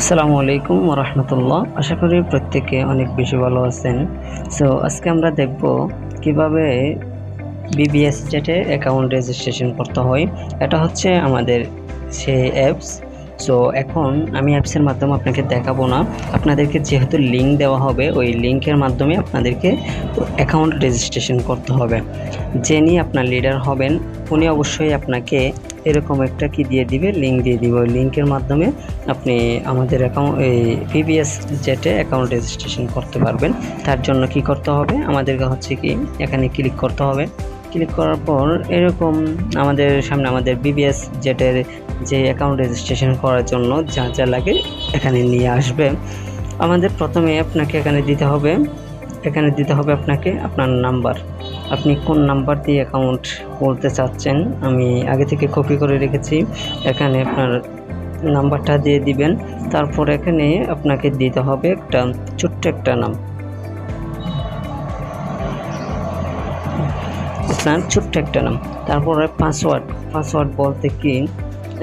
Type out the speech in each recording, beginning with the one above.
আসসালামু আলাইকুম রহমতুল্লাহ। আশা করি প্রত্যেকে অনেক বেশি ভালো আছেন। সো আজকে আমরা দেখব কীভাবে বিবিএস জেটে অ্যাকাউন্ট রেজিস্ট্রেশন করতে হয়। এটা হচ্ছে আমাদের সেই অ্যাপস সো এখন আমি অ্যাপসের মাধ্যমে আপনাকে দেখাবো না। আপনাদেরকে যেহেতু লিঙ্ক দেওয়া হবে, ওই লিঙ্কের মাধ্যমে আপনাদেরকে অ্যাকাউন্ট রেজিস্ট্রেশন করতে হবে। যিনি আপনার লিডার হবেন, উনি অবশ্যই আপনাকে এরকম একটা কি দিয়ে দিবে? লিঙ্ক দিয়ে দিবে। ওই লিঙ্কের মাধ্যমে আপনি আমাদের অ্যাকাউন্ট এই পিবিএস জেটে অ্যাকাউন্ট রেজিস্ট্রেশন করতে পারবেন। তার জন্য কি করতে হবে? আমাদেরকে হচ্ছে কি, এখানে ক্লিক করতে হবে। ক্লিক করার পর এরকম আমাদের সামনে আমাদের বিবিএস জেটের যে অ্যাকাউন্ট রেজিস্ট্রেশন করার জন্য যা যা লাগে এখানে নিয়ে আসবে। আমাদের প্রথমে আপনাকে এখানে দিতে হবে এখানে দিতে হবে আপনাকে আপনার নাম্বার। আপনি কোন নাম্বার দিয়ে অ্যাকাউন্ট বলতে চাচ্ছেন, আমি আগে থেকে কপি করে রেখেছি। এখানে আপনার নাম্বারটা দিয়ে দিবেন। তারপর এখানে আপনাকে দিতে হবে একটা ছোট্ট একটা নাম। আপনার ছোট্ট একটা নাম। তারপরে পাসওয়ার্ড পাসওয়ার্ড বলতে কি?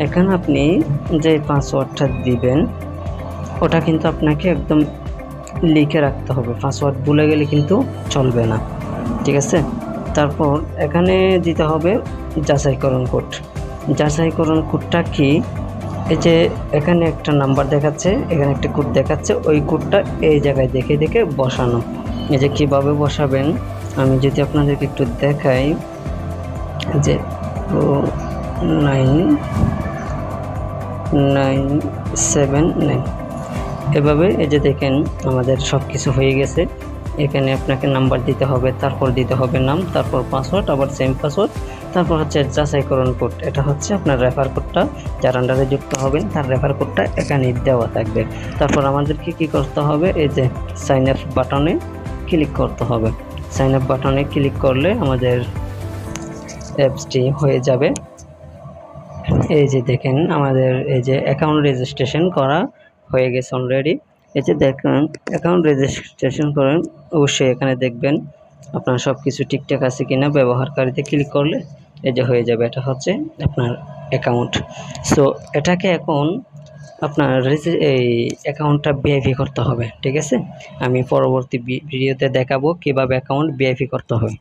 এখানে আপনি যে পাসওয়ার্ডটা দিবেন, ওটা কিন্তু আপনাকে একদম লিখে রাখতে হবে। পাসওয়ার্ড ভুলে গেলে কিন্তু চলবে না। ঠিক আছে? তারপর এখানে দিতে হবে যাচাইকরণ কোড। যাচাইকরণ কোডটা কি? এই যে এখানে একটা নাম্বার দেখাচ্ছে, এখানে একটা কোড দেখাচ্ছে। ওই কোডটা এই জায়গায় দেখে দেখে বসানো। এই যে কীভাবে বসাবেন? আমি যদি আপনাদেরকে একটু দেখাই, যে O nine nine, seven, nine. এভাবে এই যে দেখেন, আমাদের সব কিছু হয়ে গেছে। এখানে আপনাকে নাম্বার দিতে হবে, তারপর দিতে হবে নাম, তারপর পাসওয়ার্ড আবার সেম পাসওয়ার্ড তারপর হচ্ছে যাচাইকরণ কোড এটা হচ্ছে আপনার রেফার কোডটা যার আন্ডারে যুক্ত হবেন, তার রেফার কোডটা এখানে দেওয়া থাকবে। তারপর আমাদেরকে কি করতে হবে, এই যে সাইন আপ বাটনে ক্লিক করতে হবে। সাইন আপ বাটনে ক্লিক করলে আমাদের অ্যাপসটি হয়ে যাবে। এই যে দেখেন, আমাদের এই যে অ্যাকাউন্ট রেজিস্ট্রেশন করা হয়ে গেছে অলরেডি এই যে দেখেন অ্যাকাউন্ট রেজিস্ট্রেশন করেন, অবশ্যই এখানে দেখবেন আপনার সব কিছু ঠিকঠাক আছে কিনা, ব্যবহারকারীতে ক্লিক করলে এই যে হয়ে যাবে, এটা হচ্ছে আপনার অ্যাকাউন্ট সো এটাকে এখন আপনার এই অ্যাকাউন্টটা বিআইপি করতে হবে, ঠিক আছে? আমি পরবর্তী ভিডিওতে দেখাবো কীভাবে অ্যাকাউন্ট বিআইপি করতে হবে